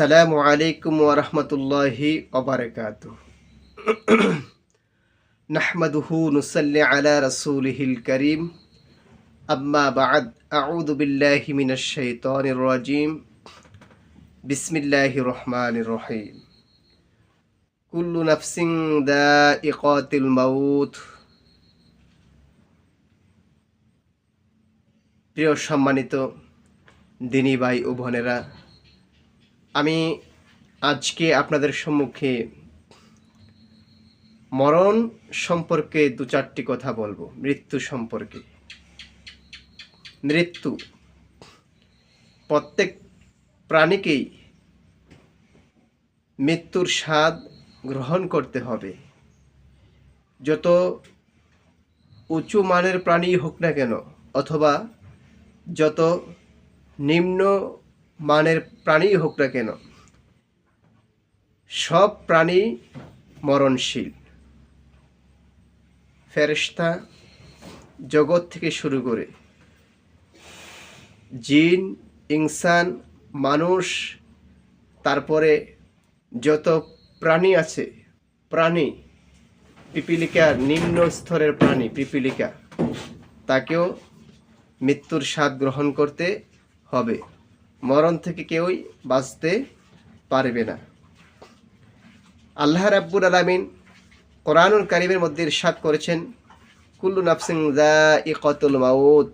আসসালামু আলাইকুম ওরহমতুল্লাহি ওবরকাত নাহমাদুহু নুসাল্লি আলা রসুলিহিল করিম। আম্মা বাদ, আউযু বিল্লাহি মিনাশ শাইতানির রাজিম। বিসমিল্লাহির রহমানির রহিম। কুল্লু নাফসিন দাইকাতুল মাউত। প্রিয় সম্মানিত দিনী ভাই ও বোনেরা আমি আজকে আপনাদের সম্মুখে মরণ সম্পর্কে দু চারটি কথা বলব, মৃত্যু সম্পর্কে। মৃত্যু প্রত্যেক প্রাণীকেই মৃত্যুর স্বাদ গ্রহণ করতে হবে। যত উঁচু মানের প্রাণী হোক না কেন, অথবা যত নিম্ন মানের প্রাণী হোক না কেন, সব প্রাণী মরণশীল। ফেরেশতা জগৎ থেকে শুরু করে জিন, ইনসান, মানুষ, তারপরে যত প্রাণী আছে, প্রাণী, পিপিলিকা, নিম্ন স্তরের প্রাণী, পিপিলিকা, তাকেও মৃত্যুর স্বাদ গ্রহণ করতে হবে। মরণ থেকে কেউই বাঁচতে পারবে না। আল্লাহ রাব্বুল আলামিন কোরআনুল কারিমের মধ্যে ইরশাদ করেছেন, কুল্লু নাফসিং দা ইকতুল মাউত।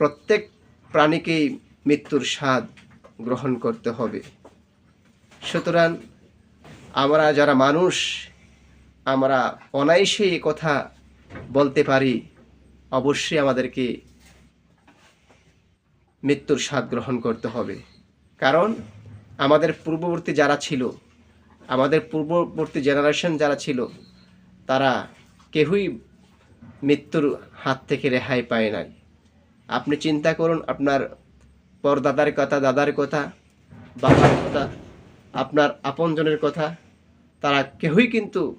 প্রত্যেক প্রাণীকেই মৃত্যুর স্বাদ গ্রহণ করতে হবে। সুতরাং আমরা যারা মানুষ, আমরা অনায়াসে কথা বলতে পারি, অবশ্যই আমাদেরকে মৃত্যুর স্বাদ গ্রহণ করতে হবে। কারণ আমাদের পূর্ববর্তী যারা ছিল, আমাদের পূর্ববর্তী জেনারেশন যারা ছিল, তারা কেউই মৃত্যুর হাত থেকে রেহাই পায় নাই। আপনি চিন্তা করুন, আপনার পরদাদার কথা, দাদার কথা, বাবার কথা, আপনার আপনজনের কথা, তারা কেউই কিন্তু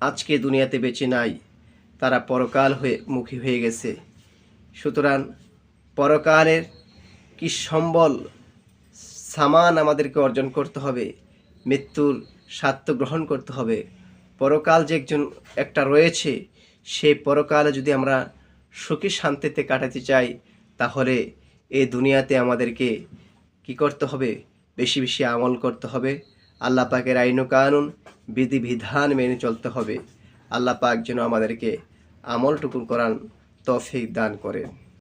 আজকে দুনিয়াতে বেঁচে নাই। তারা পরকাল হয়ে, মুখী হয়ে গেছে। সুতরাং পরকালের কি সম্বল, সামান আমাদেরকে অর্জন করতে হবে, মৃত্যুর স্বার্থ গ্রহণ করতে হবে। পরকাল যে একজন, একটা রয়েছে সেই পরকালে যদি আমরা সুখী শান্তিতে কাটাতে চাই, তাহলে এই দুনিয়াতে আমাদেরকে কি করতে হবে? বেশি বেশি আমল করতে হবে। আল্লাহ পাকের আইন কানুন বিধিবিধান মেনে চলতে হবে। আল্লাহ পাক যেন আমাদেরকে আমলটুকুন করান তৌফিক দান করেন।